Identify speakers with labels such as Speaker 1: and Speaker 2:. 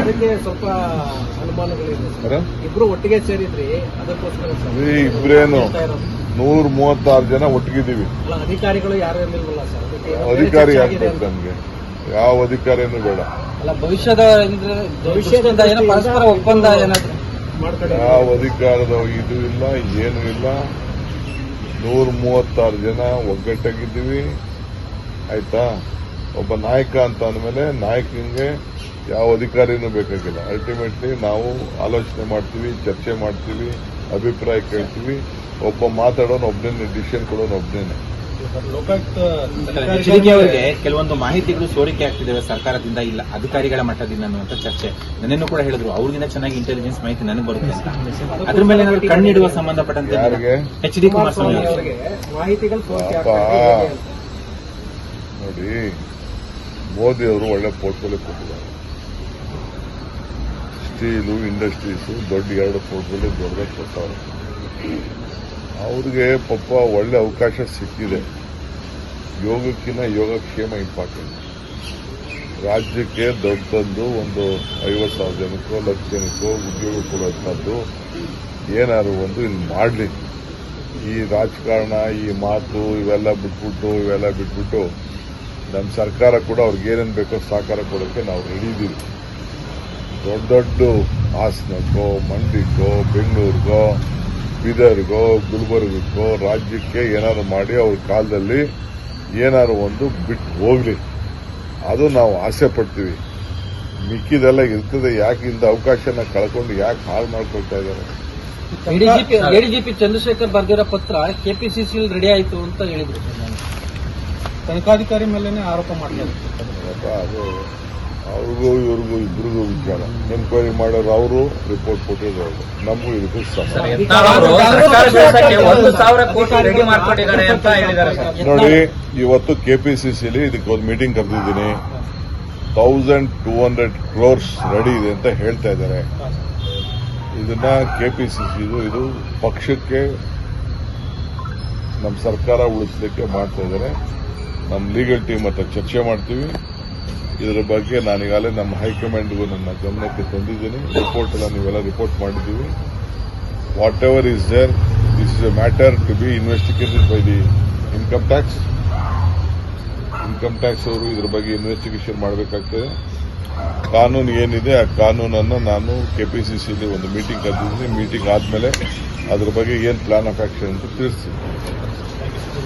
Speaker 1: ಅದಕ್ಕೆ ಸ್ವಲ್ಪ ಅನುಮಾನಗಳಿದೆ? ಇಬ್ರು ಒಟ್ಟಿಗೆ ಸೇರಿದ್ರಿ ಅದಕ್ಕೋಸ್ಕರ
Speaker 2: ಇಬ್ರೇನು. ನೂರ ಮೂವತ್ತಾರು ಜನ ಒಟ್ಟಿಗಿದ್ದೀವಿ.
Speaker 1: ಅಲ್ಲ ಅಧಿಕಾರಿಗಳು ಯಾರು ಇರ್ಲಿಲ್ವಲ್ಲ ಸರ್?
Speaker 2: ಅಧಿಕಾರಿ ಆಗ್ಬೇಕು. ನಮ್ಗೆ? ಯಾವ ಅಧಿಕಾರಿನೂ ಬೇಡ.
Speaker 3: ಅಲ್ಲ ಭವಿಷ್ಯದ ಭವಿಷ್ಯದಿಂದ ಏನೋ ಪರಸ್ಪರ ಒಪ್ಪಂದ ಏನಾದ್ರು?
Speaker 2: ಯಾವ ಅಧಿಕಾರದ ಇದು ಇಲ್ಲ ಏನು ಇಲ್ಲ. ನೂರ ಮೂವತ್ತಾರು ಜನ ಒಗ್ಗಟ್ಟಾಗಿದ್ದೀವಿ. ಆಯ್ತಾ? ಒಬ್ಬ ನಾಯಕ ಅಂತ ಅಂದ್ಮೇಲೆ ನಾಯಕನಿಗೆ ಯಾವ ಅಧಿಕಾರಿನೂ ಬೇಕಾಗಿಲ್ಲ. ಅಲ್ಟಿಮೇಟ್ಲಿ ನಾವು ಆಲೋಚನೆ ಮಾಡ್ತೀವಿ ಚರ್ಚೆ ಮಾಡ್ತೀವಿ ಅಭಿಪ್ರಾಯ ಕೇಳ್ತೀವಿ. ಒಬ್ಬ ಮಾತಾಡೋನು ಒಬ್ಬನೇ ಡಿಸಿಷನ್ ಕೊಡೋನು ಒಬ್ಬನೇ
Speaker 4: ಎಚ್ ಅವರಿಗೆ ಕೆಲವೊಂದು ಮಾಹಿತಿಗಳು ಸೋರಿಕೆ ಆಗ್ತಿದ್ದಾವೆ ಸರ್ಕಾರದಿಂದ ಇಲ್ಲ ಅಧಿಕಾರಿಗಳ ಮಟ್ಟದಿಂದ ಅನ್ನುವಂತ ಚರ್ಚೆ. ನನ್ನನ್ನು ಕೂಡ ಹೇಳಿದ್ರು ಅವ್ರಿಗಿಂತ ಚೆನ್ನಾಗಿ ಇಂಟೆಲಿಜೆನ್ಸ್ ಮಾಹಿತಿ ನನಗೆ ಬರುತ್ತೆ ಅಂತ. ಅದ್ರ ಮೇಲೆ ಏನಾದ್ರು ಕಣ್ಣಿಡುವ ಸಂಬಂಧಪಟ್ಟಂತೆ
Speaker 2: ಯಾರಿಗೆ?
Speaker 4: H D Kumaraswamy.
Speaker 2: ನೋಡಿ ಮೋದಿ ಅವರು ಒಳ್ಳೆ ಪೋರ್ಟ್ಫೋಲಿಯೋ ಕೊಟ್ಟಿದ್ದಾರೆ. ಸ್ಟೀಲು ಇಂಡಸ್ಟ್ರೀಸು ದೊಡ್ಡ ಎರಡು ಪೋರ್ಟ್ಫೋಲಿಯೋ ದೊಡ್ಡದಾಗಿ ಕೊಡ್ತಾರೆ. ಅವ್ರಿಗೆ ಪಾಪ ಒಳ್ಳೆ ಅವಕಾಶ ಸಿಕ್ಕಿದೆ. ಯೋಗಕ್ಕಿಂತ ಯೋಗಕ್ಷೇಮ ಇಂಪಾರ್ಟೆಂಟ್ ರಾಜ್ಯಕ್ಕೆ ದೊಡ್ಡದೊಂದು ಒಂದು ಐವತ್ತು ಸಾವಿರ ಜನಕ್ಕೋ ಲಕ್ಷ ಜನಕ್ಕೋ ಉದ್ಯೋಗ ಕೊಡುವಂಥದ್ದು ಏನಾದ್ರು ಒಂದು ಇಲ್ಲಿ ಮಾಡಲಿ. ಈ ರಾಜಕಾರಣ, ಈ ಮಾತು ಇವೆಲ್ಲ ಬಿಟ್ಬಿಟ್ಟು ಇವೆಲ್ಲ ಬಿಟ್ಬಿಟ್ಟು ನಮ್ಮ ಸರ್ಕಾರ ಕೂಡ ಅವ್ರಿಗೆ ಏನೇನು ಬೇಕೋ ಸಹಕಾರ ಕೊಡೋಕ್ಕೆ ನಾವು ರೆಡಿ ಇದ್ದೀವಿ ದೊಡ್ಡ ದೊಡ್ಡ ಹಾಸನಕ್ಕೋ ಮಂಡ್ಯಕ್ಕೋ ಬೆಂಗಳೂರಿಗೋ ಬೀದರ್ಗೋ ಗುಲ್ಬರ್ಗಕ್ಕೋ ರಾಜ್ಯಕ್ಕೆ ಏನಾದ್ರು ಮಾಡಿ ಅವ್ರ ಕಾಲದಲ್ಲಿ ಏನಾದ್ರು ಒಂದು ಬಿಟ್ಟು ಹೋಗ್ಲಿ. ಅದು ನಾವು ಆಸೆ ಪಡ್ತೀವಿ. ಮಿಕ್ಕಿದೆಲ್ಲ ಇರ್ತದೆ ಯಾಕೆ ಇಂಥ ಅವಕಾಶನ ಕಳ್ಕೊಂಡು ಯಾಕೆ ಹಾಳು ಮಾಡ್ಕೊಳ್ತಾ ಇದ್ದಾರೆ?
Speaker 3: ಎಡಿಜಿಪಿ ಎಡಿಜಿಪಿ ಚಂದ್ರಶೇಖರ್ ಬರ್ದಿರೋ ಪತ್ರ ಕೆಪಿಸಿಸಿ ರೆಡಿ ಆಯಿತು ಅಂತ ಹೇಳಿದ್ರು.
Speaker 1: ತನಿಖಾಧಿಕಾರಿ ಮೇಲೇನೆ ಆರೋಪ ಮಾಡ್ತಾರೆ
Speaker 2: ಅದು ಅವ್ರಿಗೂ ಇವ್ರಿಗೂ ಇಬ್ರಿಗೂ ವಿಚಾರ. ಎನ್ಕ್ವೈರಿ ಮಾಡೋರು ಅವರು ರಿಪೋರ್ಟ್ ಕೊಟ್ಟಿದ್ರು ಅವರು. ನಮಗೂ ಇದಕ್ಕೂ ಸಹ
Speaker 4: ಇವತ್ತು ಕೆ ಕೋಟಿ ರೆಡಿ ಮಾಡ್ಕೊಂಡಿದ್ದಾರೆ ಅಂತ ಹೇಳಿದ್ದಾರೆ ಸರ್.
Speaker 2: ನೋಡಿ ಇವತ್ತು ಕೆಪಿಸಿಸಿಲಿ ಇದಕ್ಕೆ ಒಂದು meeting ಕರೆದಿದ್ದೀನಿ. Thousand two hundred crores ready ಇದೆ ಅಂತ ಹೇಳ್ತಾ ಇದ್ದಾರೆ. ಇದನ್ನ ಕೆಪಿಸಿಸಿ ಇದು ಪಕ್ಷಕ್ಕೆ ನಮ್ಮ ಸರ್ಕಾರ ಉಳಿಸಲಿಕ್ಕೆ ಮಾಡ್ತಾ ಇದ್ದಾರೆ. ನಮ್ಮ ಲೀಗಲ್ ಟೀಮ್ ಹತ್ರ ಚರ್ಚೆ ಮಾಡ್ತೀವಿ. ಇದರ ಬಗ್ಗೆ ನಾನು ಈಗಾಗಲೇ ನಮ್ಮ ಹೈಕಮಾಂಡ್ಗೂ ನನ್ನ ಗಮನಕ್ಕೆ ತಂದಿದ್ದೀನಿ. ರಿಪೋರ್ಟ್ ಎಲ್ಲ ನೀವೆಲ್ಲ ರಿಪೋರ್ಟ್ ಮಾಡಿದ್ದೀವಿ. Whatever is there this is a matter to be investigated by the income tax income tax ಅವರು ಇದರ ಬಗ್ಗೆ ಇನ್ವೆಸ್ಟಿಗೇಷನ್ ಮಾಡಬೇಕಾಗ್ತದೆ. ಕಾನೂನು ಏನಿದೆ, ಆ ಕಾನೂನನ್ನು ನಾನು ಕೆಪಿಸಿಸಿಲಿ ಒಂದು ಮೀಟಿಂಗ್ ಕರೆದಿದ್ದೀನಿ. ಮೀಟಿಂಗ್ ಆದಮೇಲೆ ಅದ್ರ ಬಗ್ಗೆ ಏನು ಪ್ಲಾನ್ ಆಫ್ ಆಕ್ಷನ್ ಅಂತ ತಿಳಿಸ್ತೀನಿ.